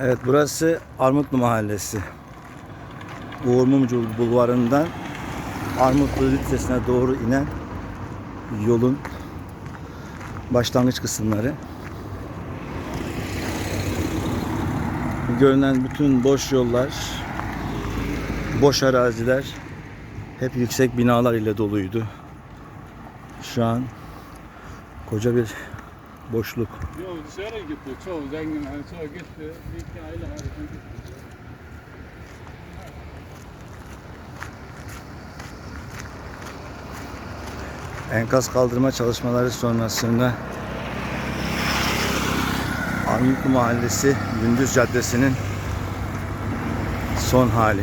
Evet burası Armutlu Mahallesi. Uğur Mumcu Bulvarı'ndan Armutlu Lisesi'ne doğru inen yolun başlangıç kısımları. Görünen bütün boş yollar, boş araziler hep yüksek binalar ile doluydu. Şu an koca bir boşluk. Yok dışarı gitti. Çoğu zengin hani çoğu gitti. Bir iki aile var. gitti. Enkaz kaldırma çalışmaları sonrasında Armutlu Mahallesi Gündüz Caddesi'nin son hali.